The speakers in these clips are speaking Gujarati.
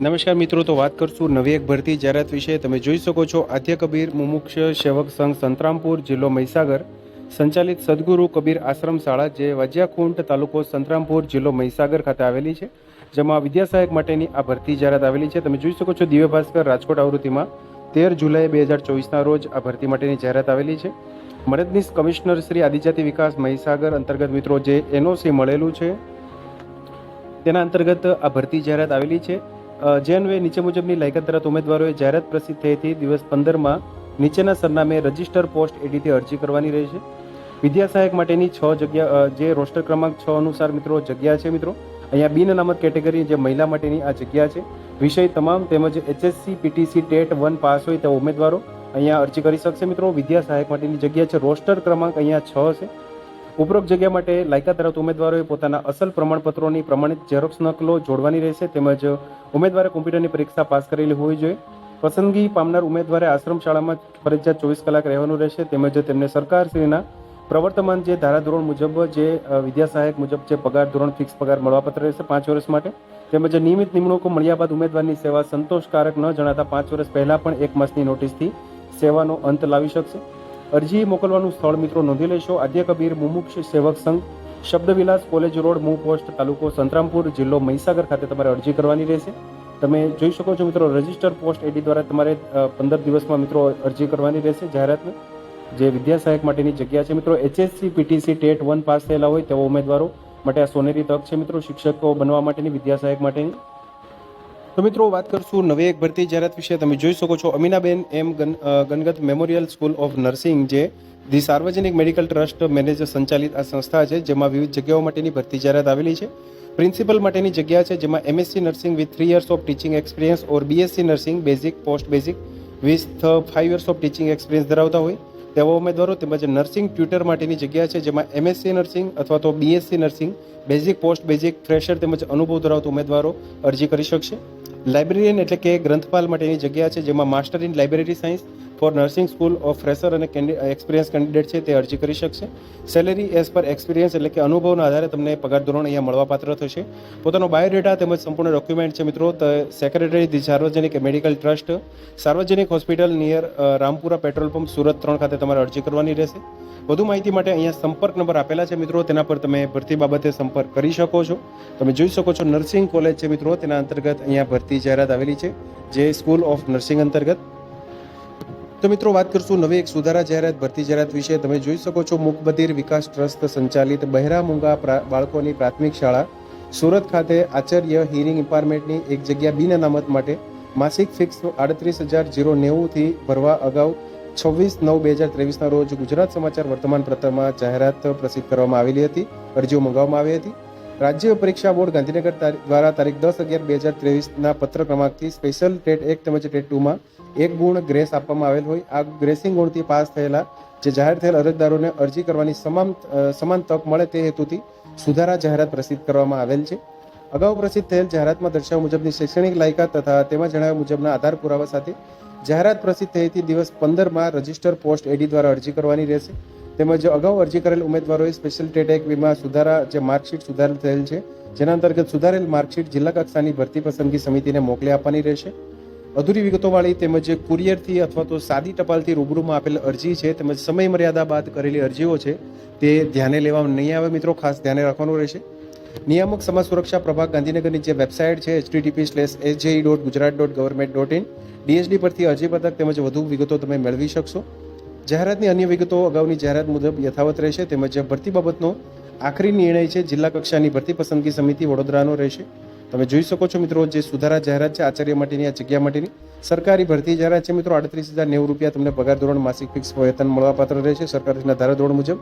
નમસ્કાર મિત્રો, તો વાત કરશું નવી એક ભરતી જાહેરાત વિશે. તમે જોઈ શકો છો, આદ્ય કબીર, મુમુક્ષ, સેવક સંઘ, સંતરામપુર જિલ્લો મહીસાગર. સંચાલિત સદગુરુ કબીર આશ્રમ શાળા, જે વાજિયાકુંટ તાલુકો સંતરામપુર જિલ્લો મહીસાગર ખાતે આવેલી છે, જેમાં વિદ્યાસહાયક માટેની આ ભરતી જાહેરાત આવેલી છે. તમે જોઈ શકો છો, દિવ્ય ભાસ્કર રાજકોટ આવૃત્તિમાં તેર જુલાઈ બે હજાર ચોવીસના રોજ આ ભરતી માટેની જાહેરાત આવેલી છે. મદદનીશ કમિશનર શ્રી આદિજાતિ વિકાસ મહીસાગર અંતર્ગત મિત્રો, જે એનઓસી મળેલું છે, તેના અંતર્ગત આ ભરતી જાહેરાત આવેલી છે. અ, જે અન્વયે નીચે મુજબની લાયકાત ધરાવતા ઉમેદવારોએ જાહેરાત પ્રસિદ્ધ થઈ હતી. દિવસ પંદરમાં નીચેના સરનામે રજિસ્ટર પોસ્ટ એડીથી અરજી કરવાની રહેશે. વિદ્યા સહાયક માટેની છ જગ્યા જે રોસ્ટર ક્રમાંક છ અનુસાર મિત્રો જગ્યા છે મિત્રો. અહીંયા બિન અનામત કેટેગરી જે મહિલા માટેની આ જગ્યા છે. વિષય તમામ તેમજ HSC PTC TET one pass હોય તેવા ઉમેદવારો અહીંયા અરજી કરી શકશે મિત્રો. વિદ્યા સહાયક માટેની જગ્યા છે. રોસ્ટર ક્રમાંક અહીંયા છ છે. ઉપરોક્ત જગ્યા માટે લાયકાત ધરાવતા ઉમેદવારોએ પોતાના અસલ પ્રમાણપત્રોની પ્રમાણિત ઝેરોક્ષ નકલો જોડવાની રહેશે તેમજ ઉમેદવારે કોમ્પ્યુટરની પરીક્ષા પાસ કરેલી હોવી જોઈએ. પસંદગી પામનાર ઉમેદવારે આશ્રમ શાળામાં ફરજિયાત ચોવીસ કલાક રહેવાનું રહેશે તેમજ તેમને સરકારશ્રીના પ્રવર્તમાન જે ધારાધોરણ મુજબ જે વિદ્યા સહાયક મુજબ જે પગાર ધોરણ ફિક્સ પગાર મળવાપત્ર રહેશે પાંચ વર્ષ માટે. તેમજ નિયમિત નિમણૂકો મળ્યા બાદ ઉમેદવારની સેવા સંતોષકારક ન જણાતા પાંચ વર્ષ પહેલાં પણ એક માસની નોટિસથી સેવાનો અંત લાવી શકશે. અરજી મોકલવાનું સ્થળ મિત્રો નોંધી લેશો. આદ્ય કબીર મુમુક્ષ સેવક સંઘ, શબ્દવિલાસ કોલેજ રોડ, મૂ પોસ્ટ, તાલુકો સંતરામપુર, જિલ્લો મહીસાગર ખાતે તમારે અરજી કરવાની રહેશે. તમે જોઈ શકો છો મિત્રો, રજિસ્ટર પોસ્ટ એડી દ્વારા તમારે પંદર દિવસમાં મિત્રો અરજી કરવાની રહેશે જાહેરાતની. જે વિદ્યા સહાયક માટેની જગ્યા છે મિત્રો, HSC, PTC, TET one pass થયેલા હોય તેવા ઉમેદવારો માટે આ સોનેરી તક છે મિત્રો, શિક્ષકો બનવા માટેની, વિદ્યા સહાયક માટેની. તો મિત્રો, વાત કરશું નવી એક ભરતી જાહેરાત વિશે. તમે જોઈ શકો છો અમીનાબેન એમ ગન ગનગત મેમોરિયલ સ્કૂલ ઓફ નર્સિંગ, જે the Sarvajanik medical trust manager સંચાલિત આ સંસ્થા છે, જેમાં વિવિધ જગ્યાઓ માટેની ભરતી જાહેરાત આવેલી છે. પ્રિન્સિપલ માટેની જગ્યા છે, જેમાં MSc nursing with three years of teaching experience or BSc nursing basic, post basic with five years of teaching experience ધરાવતા હોય. તેવા ઉમેદવારો તેમજ નર્સિંગ ટ્યુટર માટેની જગ્યા છે, જેમાં એમએસસી નર્સિંગ અથવા તો BSc nursing, basic, post basic, fresher તેમજ અનુભવ ધરાવતા ઉમેદવારો અરજી કરી શકશે. લાઇબ્રેરિયન એટલે કે ગ્રંથપાલ માટેની જગ્યા છે જેમાં master in library science for nursing school of fresher અને એક્સપિરિયન્સ કેન્ડિડેટ છે તે અરજી કરી શકશે. સેલેરી એઝ પર એક્સપિરિયન્સ એટલે કે અનુભવના આધારે તમને પગાર ધોરણ અહીંયા મળવાપાત્ર થશે. પોતાનો બાયોડેટા તેમજ સંપૂર્ણ ડોક્યુમેન્ટ છે મિત્રો secretary the Sarvajanik medical trust Sarvajanik hospital near Rampura petrol pump Surat ત્રણ ખાતે તમારે અરજી કરવાની રહેશે. વધુ માહિતી માટે અહીંયા સંપર્ક નંબર આપેલા છે મિત્રો, તેના પર તમે ભરતી બાબતે સંપર્ક કરી શકો છો. તમે જોઈ શકો છો નર્સિંગ કોલેજ છે મિત્રો, તેના અંતર્ગત અહીંયા ભરતી જાહેરાત આવેલી છે, જે સ્કૂલ ઓફ નર્સિંગ અંતર્ગત. તો મિત્રો વાત કરશું નવી એક સુધારા જાહેરાત, ભરતી જાહેરાત વિશે. તમે જોઈ શકો છો મુકબધિર વિકાસ ટ્રસ્ટ સંચાલિત બહેરા મૂંગા બાળકોની પ્રાથમિક શાળા. સુરત ખાતે આચાર્ય હિયરિંગ ઇમ્પાર્ટમેન્ટની એક જગ્યા બિન અનામત માટે માસિક ફિક્સ આડત્રીસ હજાર જીરો નેવુંથી ભરવા અગાઉ છવ્વીસ નવ બે હજાર ત્રેવીસના રોજ ગુજરાત સમાચાર વર્તમાન પત્રમાં જાહેરાત પ્રસિદ્ધ કરવામાં આવેલી હતી. અરજીઓ મંગાવવામાં આવી હતી. રાજ્ય પરીક્ષા બોર્ડ ગાંધીનગર દ્વારા તારીખ દસ અગિયાર બે હજાર ત્રેવીસના પત્ર ક્રમાંકથી સ્પેશિયલ ટેટ એક તેમજ ટેટ ટુમાં એક ગુણ ગ્રેસ આપવામાં આવેલ હોય. આ ગ્રેસિંગ ગુણથી પાસ થયેલા જે જાહેર થયેલ અરજદારોને અરજી કરવાની સમાન સમાન તક મળે તે હેતુથી સુધારા જાહેરાત પ્રસિદ્ધ કરવામાં આવેલ છે. અગાઉ પ્રસિદ્ધ થયેલ જાહેરાતમાં દર્શાવ્યા મુજબની શૈક્ષણિક લાયકાત તથા તેમાં જણાવ્યા મુજબના આધાર પુરાવા સાથે જાહેરાત પ્રસિદ્ધ હતી દિવસ પંદરમાં રજિસ્ટર પોસ્ટ એડી દ્વારા અરજી કરવાની રહેશે. તેમજ અગાઉ અરજી કરેલ ઉમેદવારોએ સ્પેશિયલ ટેટ એક વીમા સુધારા જે માર્કશીટ સુધારેલ થયેલ છે, જેના અંતર્ગત સુધારેલ માર્કશીટ જિલ્લા કક્ષાની ભરતી પસંદગી સમિતિને મોકલી આપવાની રહેશે. અધૂરી વિગતોવાળી તેમજ કુરિયરથી અથવા તો સાદી ટપાલથી રૂબરૂમાં આપેલ અરજી છે, તેમજ સમય મર્યાદા બાદ કરેલી અરજીઓ છે, તે ધ્યાને લેવામાં નહીં આવે મિત્રો, ખાસ ધ્યાને રાખવાનું રહેશે. નિયામક સમાજ સુરક્ષા પ્રભાગ ગાંધીનગરની જે વેબસાઇટ છે HTTP slash SJE dot Gujarat dot government dot in DSD પરથી અરજી પત્રક તેમજ વધુ વિગતો તમે મેળવી શકશો. જાહેરાતની અન્ય વિગતો અગાઉની જાહેરાત મુજબ યથાવત રહેશે તેમજ ભરતી બાબતનો આખરી નિર્ણય છે જિલ્લા કક્ષાની ભરતી પસંદગી સમિતિ વડોદરાનો રહેશે. તમે જોઈ શકો છો મિત્રો જે સુધારા જાહેરાત છે, આચાર્ય માટેની, આ જગ્યા માટેની, સરકારી ભરતી જાહેરાત છે મિત્રો, આડત્રીસ હજાર નેવું રૂપિયા તમને પગાર ધોરણ, માસિક ફિક્સ વેતન મળવાપાત્ર રહેશે, સરકારના ધારાધોરણ મુજબ.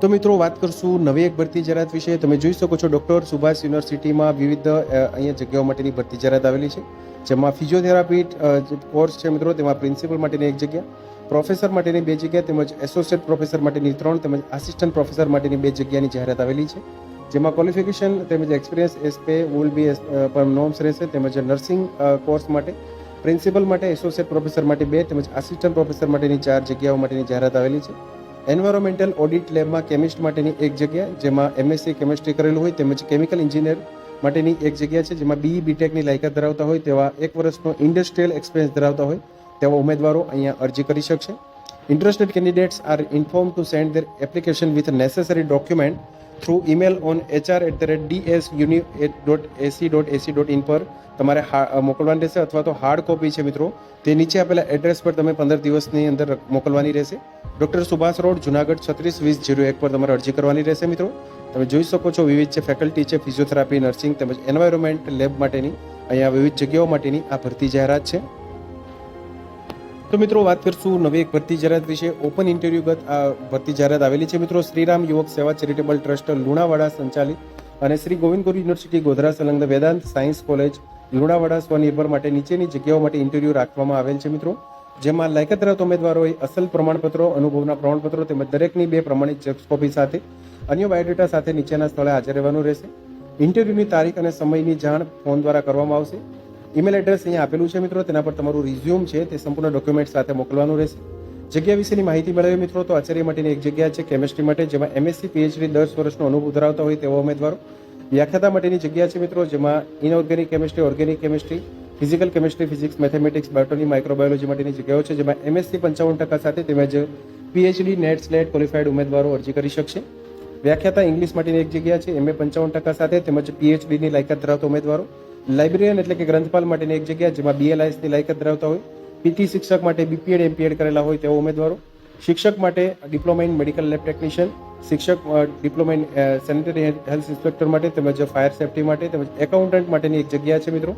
તો મિત્રો વાત કરશું નવી એક ભરતી જાહેરાત વિશે. તમે જોઈ શકો છો ડૉક્ટર સુભાષ યુનિવર્સિટીમાં વિવિધ અહીંયા જગ્યાઓ માટેની ભરતી જાહેરાત આવેલી છે. જેમાં ફિઝિયોથેરાપી કોર્સ છે મિત્રો, તેમાં પ્રિન્સિપલ માટેની એક જગ્યા પ્રોફેસર માટેની બે જગ્યા, તેમજ એસોસિએટ પ્રોફેસર માટેની ત્રણ, તેમજ આસિસ્ટન્ટ પ્રોફેસર માટેની બે જગ્યાની જાહેરાત આવેલી છે. જેમાં ક્વોલિફિકેશન તેમજ એક્સપિરિયન્સ એસપે વિલ બી પર નોર્મ્સ રહેશે, તેમજ નર્સિંગ કોર્સ માટે પ્રિન્સિપલ માટે એસોસિએટ પ્રોફેસર માટે બે, તેમજ આસિસ્ટન્ટ પ્રોફેસર માટેની ચાર જગ્યાઓ માટેની જાહેરાત આવેલી છે. એન્વાયરોમેન્ટલ ઓડિટ લેબમાં કેમિસ્ટ માટેની એક જગ્યા, જેમાં એમએસસી કેમિસ્ટ્રી કરેલું હોય, તેમજ કેમિકલ એન્જિનિયર માટેની એક જગ્યા છે જેમાં બી બીટેકની લાયકાત ધરાવતા હોય તેવા એક વર્ષનો ઇન્ડસ્ટ્રીયલ એક્સપિરિયન્સ ધરાવતા હોય તેવા ઉમેદવારો અહીંયા અરજી કરી શકશે. Interested candidates are inform to send their application with necessary document through email on HR at the rate DS uni dot AC dot AC dot in પર તમારે મોકલવાની રહેશે અથવા તો હાર્ડ કોપી છે મિત્રો. તે નીચે આપેલા એડ્રેસ પર તમે પંદર દિવસની અંદર મોકલવાની રહેશે. ડૉક્ટર સુભાષ રોડ, જુનાગઢ છત્રીસ, વીસ, જીરો એક પર તમારે અરજી કરવાની રહેશે મિત્રો. તમે જોઈ શકો છો વિવિધ છે, ફેકલ્ટી છે, ફિઝિયોથેરાપી, નર્સિંગ તેમજ એન્વાયરમેન્ટ લેબ માટેની, અહીંયા વિવિધ જગ્યાઓ માટેની આ ભરતી જાહેરાત છે. તો મિત્રો વાત કરશું નવી એક ભરતી જાહેરાત વિશે. ઓપન ઇન્ટરવ્યુ ગત આ ભરતી જાહેરાત આવેલી છે મિત્રો. શ્રીરામ યુવક સેવા ચેરિટેબલ ટ્રસ્ટ, લુણાવાડા સંચાલિત અને શ્રી ગોવિંદ ગુરુ યુનિવર્સિટી, ગોધરા સંલગ્ન વેદાંત સાયન્સ કોલેજ, લુણાવાડા સ્વનિર્ભર માટે નીચેની જગ્યાઓ માટે ઇન્ટરવ્યુ રાખવામાં આવેલ છે મિત્રો. જેમાં લાયકાત ધરાવતા ઉમેદવારોએ અસલ પ્રમાણપત્રો, અનુભવના પ્રમાણપત્રો તેમજ દરેકની બે પ્રમાણિત ઝેરોક્ષ કોપી સાથે, અન્ય બાયોડેટા સાથે નીચેના સ્થળે હાજર રહેવાનું રહેશે. ઇન્ટરવ્યુની તારીખ અને સમયની જાણ ફોન દ્વારા કરવામાં આવશે. ઈમેલ એડ્રેસ અહીંયા આપેલું છે મિત્રો, તેના પર તમારું રિઝ્યુમ છે, તે સંપૂર્ણ ડોક્યુમેન્ટ સાથે મોકલવાનું રહેશે. જગ્યા વિશેની માહિતી મેળવી મિત્રો, તો આચાર્ય માટેની એક જગ્યા છે કેમેસ્ટ્રી માટે, જેમાં એમએસસી પીએચડી દસ વર્ષનો અનુભવ ધરાવતા હોય તેવા ઉમેદવારો. વ્યાખ્યાતા માટેની જગ્યા છે મિત્રો, જેમાં inorganic chemistry organic chemistry physical chemistry, physics, mathematics, botany, microbiology માટેની જગ્યાઓ છે, જેમાં એમએસસી પંચાવન ટકા સાથે તેમજ પીએચડી નેટ સ્લેટ ક્વોલિફાઈડ ઉમેદવારો અરજી કરી શકશે. વ્યાખ્યાતા ઇંગ્લિશ માટેની એક જગ્યા છે એમએ પંચાવન ટકા સાથે તેમજ પીએચડીની લાયકાત ધરાવતા ઉમેદવારો. લાઇબ્રેરિયન એટલે કે ગ્રંથપાલ માટેની એક જગ્યા, જેમાં બીએલઆઈએસની લાયકાત ધરાવતા હોય. પીટી શિક્ષક માટે બીપીએડ એમપીએડ કરેલા હોય તેવા ઉમેદવારો. શિક્ષક માટે diploma in medical lab technician. શિક્ષક diploma in sanitary health inspector માટે તેમજ ફાયર સેફટી માટે તેમજ એકાઉન્ટન્ટ માટેની એક જગ્યા છે, મિત્રો.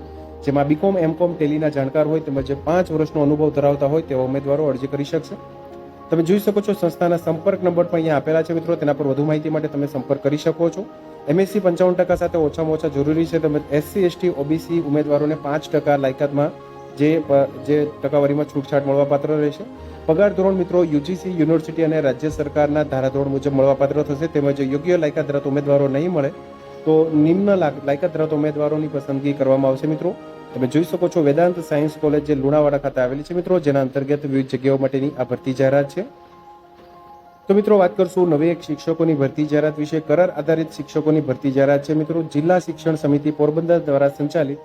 જેમાં બીકોમ એમકોમ ટેલીના જાણકાર હોય તેમજ પાંચ વર્ષનો અનુભવ ધરાવતા હોય તેવા ઉમેદવારો અરજી કરી શકશે. તમે જોઈ શકો છો સંસ્થાના સંપર્ક નંબર પણ અહીંયા આપેલા છે મિત્રો, તેના પર વધુ માહિતી માટે તમે સંપર્ક કરી શકો છો. એમએસસી પંચાવન ટકા સાથે ઓછામાં ઓછા જરૂરી છે તમે એસસી એસટી ઓબીસી ઉમેદવારોને પાંચ ટકા લાયકાતમાં જે જે ટકાવારીમાં છૂટછાટ મળવાપાત્ર રહેશે. પગાર ધોરણ મિત્રો યુજીસી યુનિવર્સિટી અને રાજ્ય સરકારના ધારાધોરણ મુજબ મળવાપાત્ર થશે, તેમજ યોગ્ય લાયકાત ધરાવતા ઉમેદવારો નહીં મળે તો નિમ્ન લાયકાત ધરાવતા ઉમેદવારોની પસંદગી કરવામાં આવશે મિત્રો. તમે જોઈ શકો છો વેદાંત સાયન્સ કોલેજ જે લુણાવાડા ખાતે આવેલી છે. મિત્રો, જેના અંતર્ગત વિવિધ જગ્યાઓ માટેની આ ભરતી જાહેરાત છે. તો મિત્રો, વાત કરશું નવી એક શિક્ષકોની ભરતી જાહેરાત વિશે. કરાર આધારિત શિક્ષકોની ભરતી જાહેરાત છે. મિત્રો, જિલ્લા શિક્ષણ સમિતિ પોરબંદર દ્વારા સંચાલિત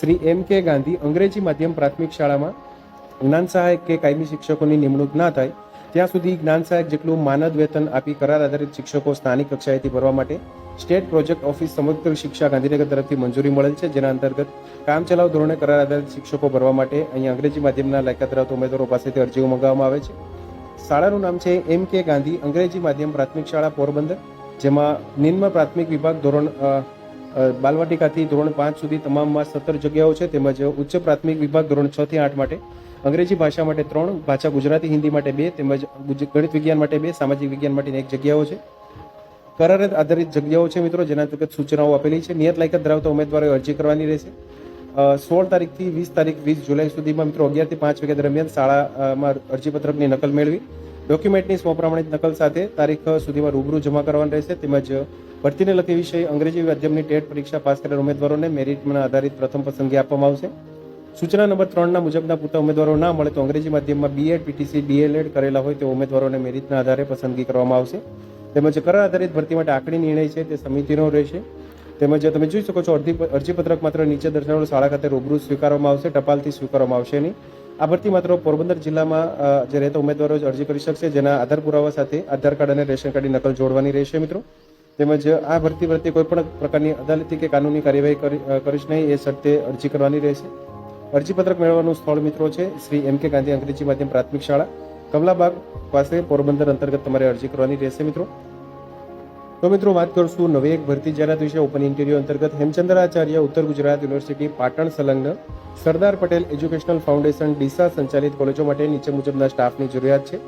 શ્રી એમ કે ગાંધી અંગ્રેજી માધ્યમ પ્રાથમિક શાળામાં જ્ઞાન સહાયક કે કાયમી શિક્ષકોની નિમણૂક ના થાય ત્યાં સુધી જ્ઞાન સહાયક જેટલું માનદ વેતન આપી કરાર આધારિત શિક્ષકો સ્થાનિક કક્ષાએથી ભરવા માટે સ્ટેટ પ્રોજેક્ટ ઓફિસ સમગ્ર શિક્ષા ગાંધીનગર તરફથી મંજૂરી મળેલ છે, જેના અંતર્ગત કામચલાઉ ધોરણે કરાર આધારિત શિક્ષકો ભરવા માટે અહીંયા અંગ્રેજી માધ્યમના લાયકાત ધરાવતા ઉમેદવારો પાસેથી અરજીઓ મંગાવવામાં આવે છે. શાળાનું નામ છે એમ કે ગાંધી અંગ્રેજી માધ્યમ પ્રાથમિક શાળા પોરબંદર, જેમાં નિમ્ન પ્રાથમિક વિભાગ ધોરણ બાલવાટિકાથી ધોરણ પાંચ સુધી તમામમાં સત્તર જગ્યાઓ છે, તેમજ ઉચ્ચ પ્રાથમિક વિભાગ ધોરણ છ થી આઠ માટે અંગ્રેજી ભાષા માટે ત્રણ, ભાષા ગુજરાતી, હિન્દી માટે બે, તેમજ ગણિત વિજ્ઞાન માટે બે, સામાજિક વિજ્ઞાન માટેની એક જગ્યાઓ છે. કરાર આધારિત જગ્યાઓ છે મિત્રો, જેના અંતર્ગત સૂચનાઓ આપેલી છે. નિયત લાયકાત ધરાવતા ઉમેદવારોએ અરજી કરવાની રહેશે. સોળ તારીખથી વીસ તારીખ, વીસ જુલાઈ સુધીમાં મિત્રો અગિયારથી પાંચ વાગ્યા દરમિયાન શાળામાં અરજીપત્રકની નકલ મેળવી. ડોક્યુમેન્ટની સ્વપ્રમાણિત નકલ સાથે તારીખ સુધીમાં રૂબરૂ જમા કરવાની રહેશે. તેમજ ભરતીને લગતી વિષય અંગ્રેજી માધ્યમની ટેટ પરીક્ષા પાસ કરેલ ઉમેદવારોને મેરિટના આધારિત પ્રથમ પસંદગી આપવામાં આવશે. સૂચના નંબર ત્રણના મુજબના પૂરતા ઉમેદવારો ના મળે તો અંગ્રેજી માધ્યમમાં બીએડ પીટીસી ડીએલએડ કરેલા હોય તે ઉમેદવારોને મેરિટના આધારે પસંદગી કરવામાં આવશે. તેમજ કર આધારિત ભરતી માટે આંકડી નિર્ણય છે તે સમિતિનો રહેશે. તેમજ તમે જોઈ શકો છો અરજી અરજીપત્રક માત્ર નીચે દર્શાવેલ શાળા ખાતે રૂબરૂ સ્વીકારવામાં આવશે, ટપાલથી સ્વીકારવામાં આવશે નહીં. આ ભરતી માત્ર પોરબંદર જિલ્લામાં જે રહેતા ઉમેદવારો જ અરજી કરી શકશે, જેના આધાર પુરાવા સાથે આધાર કાર્ડ અને રેશન કાર્ડની નકલ જોડવાની રહેશે મિત્રો. તેમજ આ ભરતી પ્રત્યે કોઈ પણ પ્રકારની અદાલતી કે કાનૂની કાર્યવાહી કરી કરીશ નહીં, એ શરતે અરજી કરવાની રહેશે. અરજીપત્રક મેળવવાનું સ્થળ મિત્રો છે. શ્રી એમ કે ગાંધી અંગ્રેજી માધ્યમ પ્રાથમિક શાળા. કમલાબાગ પાસે પોરબંદર અંતર્ગત તમારે અરજી કરવાની રહેશે મિત્રો. તો મિત્રો વાત કરશું નવી એક ભરતી જાહેરાત વિશે ઓપન ઇન્ટરવ્યુ અંતર્ગત હેમચંદ્રાચાર્ય ઉત્તર ગુજરાત યુનિવર્સિટી પાટણ સંલગ્ન સરદાર પટેલ એજ્યુકેશનલ ફાઉન્ડેશન ડીસા સંચાલિત કોલેજો માટે નીચે મુજબના સ્ટાફની જરૂરિયાત છે.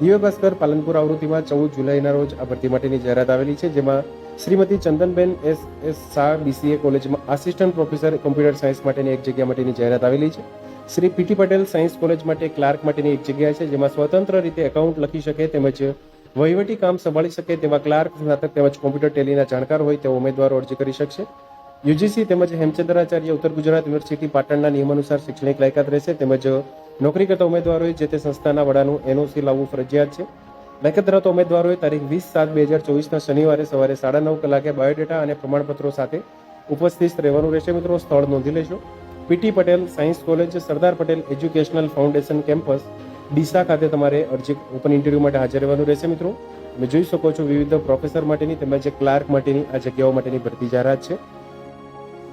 દિવ્ય ભાસ્કર પાલનપુર આવૃત્તિમાં ચૌદ જુલાઈના રોજ આ ભરતી માટેની જાહેરાત આવેલી છે, જેમાં Shrimati Chandanben S S Shah BCA કોલેજમાં આસિસ્ટન્ટ પ્રોફેસર કોમ્પ્યુટર સાયન્સ માટેની એક જગ્યા માટેની જાહેરાત આવેલી છે. Shri PT Patel science college માટે ક્લાર્ક માટેની એક જગ્યા છે, જેમાં સ્વતંત્ર રીતે એકાઉન્ટ લખી શકે તેમજ વહીવટી કામ સંભાળી શકે તેવા ક્લાર્ક સ્નાતક તેમજ કોમ્પ્યુટર ટેલીના જાણકાર હોય તેવા ઉમેદવારો અરજી કરી શકશે. યુજીસી તેમજ હેમચંદ્રાચાર્ય ઉત્તર ગુજરાત યુનિવર્સિટી પાટણના નિયમાનુસાર શૈક્ષણિક લાયકાત રહેશે તેમજ નોકરી કરતા ઉમેદવારોએ જે તે સંસ્થાના વડાનું એનઓસી લાવવું ફરજિયાત છે. ધરાવતા ઉમેદવારોએ તારીખ વીસ સાત બે હજાર ચોવીસના શનિવારે સવારે સાડા નવ કલાકે બાયોડેટા અને પ્રમાણપત્રો સાથે ઉપસ્થિત રહેવાનું રહેશે. મિત્રો, સ્થળ નોંધી લેશો PT Patel science college, Sardar Patel educational foundation campus, Deesa ખાતે તમારે અરજી ઓપન ઇન્ટરવ્યૂ માટે હાજર રહેવાનું રહેશે, મિત્રો. તમે જોઈ શકો છો વિવિધ પ્રોફેસર માટેની તેમજ ક્લાર્ક માટેની આ જગ્યાઓ માટેની ભરતી જાહેરાત છે.